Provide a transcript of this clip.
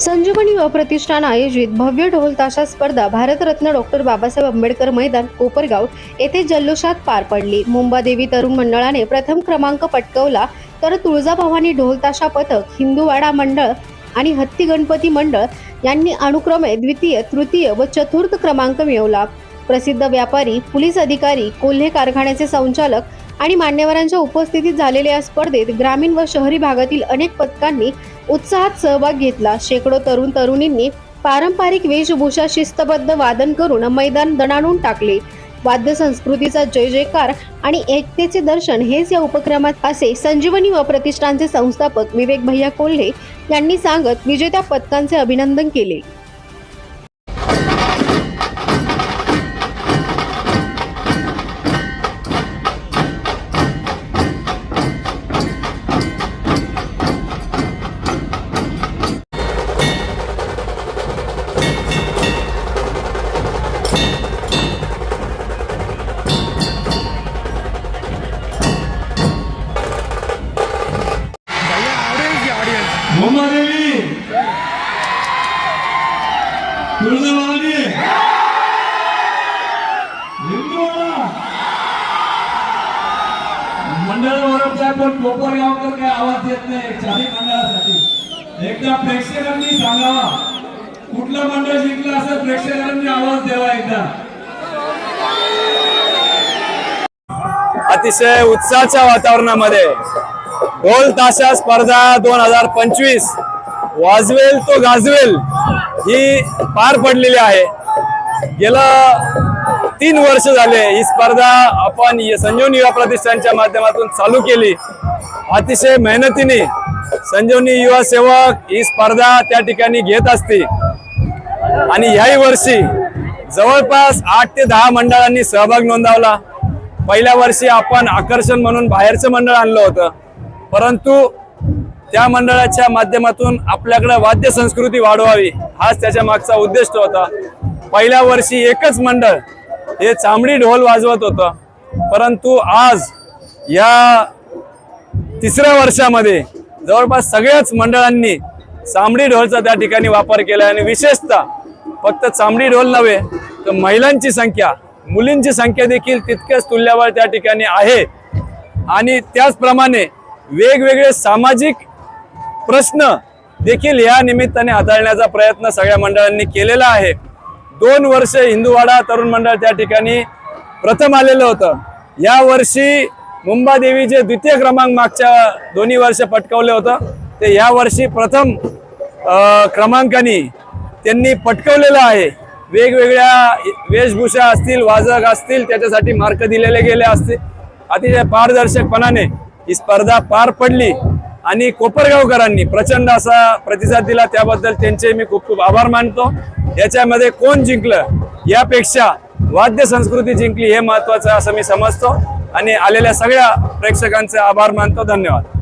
संजीवनी व प्रतिष्ठान आयोजित भव्य ढोल ताशा स्पर्धा भारतरत्न डॉक्टर बाबासाहेब आंबेडकर मैदान कोपरगाव येथे जल्लोषात पार पडली. मुंबादेवी तरुण मंडळाने प्रथम क्रमांक पटकवला तर तुळजाभवानी ढोल ताशा पथक हिंदूवाडा मंडळ आणि हत्ती गणपती मंडळ यांनी अनुक्रमे द्वितीय तृतीय व चतुर्थ क्रमांक मिळवला. प्रसिद्ध व्यापारी पोलीस अधिकारी कोल्हे कारखान्याचे संचालक आणि मान्यवरांच्या उपस्थितीत झालेल्या या स्पर्धेत ग्रामीण व शहरी भागातील अनेक पथकांनी उत्साहात सहभाग घेतला. शेकडो तरुण तरुणींनी पारंपरिक वेशभूषा शिस्तबद्ध वादन करून मैदान दणाणून टाकले. वाद्य संस्कृतीचा जय जयकार आणि एकतेचे दर्शन हेच या उपक्रमात असे संजीवनी व प्रतिष्ठानचे संस्थापक विवेक भैया कोल्हे यांनी सांगत विजेत्या पथकांचे अभिनंदन केले. मुंबादेवी तुळजाभवानी हिंदूवाडा मंडळ ओरडताय पण कोपरगावकर काय आवाज देत नाही चारी मंडळासाठी एकदा प्रेक्षकांनी सांगावा कुठलं मंडळ जिंकलं असं प्रेक्षकांनी आवाज द्यावा एकदा अतिशय उत्साहाच्या वातावरणामध्ये ढोल ताशा स्पर्धा दोन हजार पंचवीस. वाजवेल तो गाजवेल ही पार पडलेली आहे. गेलं तीन वर्ष झाले ही स्पर्धा आपण संजीवनी युवा प्रतिष्ठानच्या माध्यमातून चालू केली. अतिशय मेहनतीने संजीवनी युवा सेवक ही स्पर्धा त्या ठिकाणी घेत असते. आणि ह्याही वर्षी जवळपास आठ ते दहा मंडळांनी सहभाग नोंदवला. पहिल्या वर्षी आपण आकर्षण म्हणून बाहेरचं मंडळ आणलं होतं. परंतु त्या मंडळाच्या माध्यमातून आपल्याकडे वाद्य संस्कृती वाढवावी हाच त्याच्या मागचा उद्देश होता. पहिल्या वर्षी एकच मंडळ हे चांबडी ढोल वाजवत होतं. परंतु आज या तिसऱ्या वर्षामध्ये जवळपास सगळ्याच मंडळांनी चांबडी ढोलचा त्या ठिकाणी वापर केला आणि विशेषतः फक्त चांबडी ढोल नव्हे तर महिलांची संख्या मुलींची संख्या देखील तितक्याच तुल्यबळ त्या ठिकाणी आहे. आणि त्याचप्रमाणे वेगवेगळे सामाजिक प्रश्न देखील या निमित्ताने हाताळण्याचा प्रयत्न सगळ्या मंडळांनी केलेला आहे. दोन वर्ष हिंदूवाडा तरुण मंडळ त्या ठिकाणी प्रथम आलेलं होतं. या वर्षी मुंबादेवी जे द्वितीय क्रमांक मागच्या दोन्ही वर्ष पटकवले होतं ते या वर्षी प्रथम क्रमांकाने त्यांनी पटकवलेलं आहे. वेगवेगळ्या वेशभूषा असतील वाजक असतील त्याच्यासाठी मार्क दिलेले गेले असतील. अतिशय पारदर्शकपणाने ही स्पर्धा पार पडली आणि कोपरगावकरांनी प्रचंड असा प्रतिसाद दिला. त्याबद्दल त्यांचे मी खूप खूप आभार मानतो. याच्यामध्ये कोण जिंकलं यापेक्षा वाद्य संस्कृती जिंकली हे महत्वाचं असं मी समजतो. आणि आलेल्या सगळ्या प्रेक्षकांचे आभार मानतो. धन्यवाद.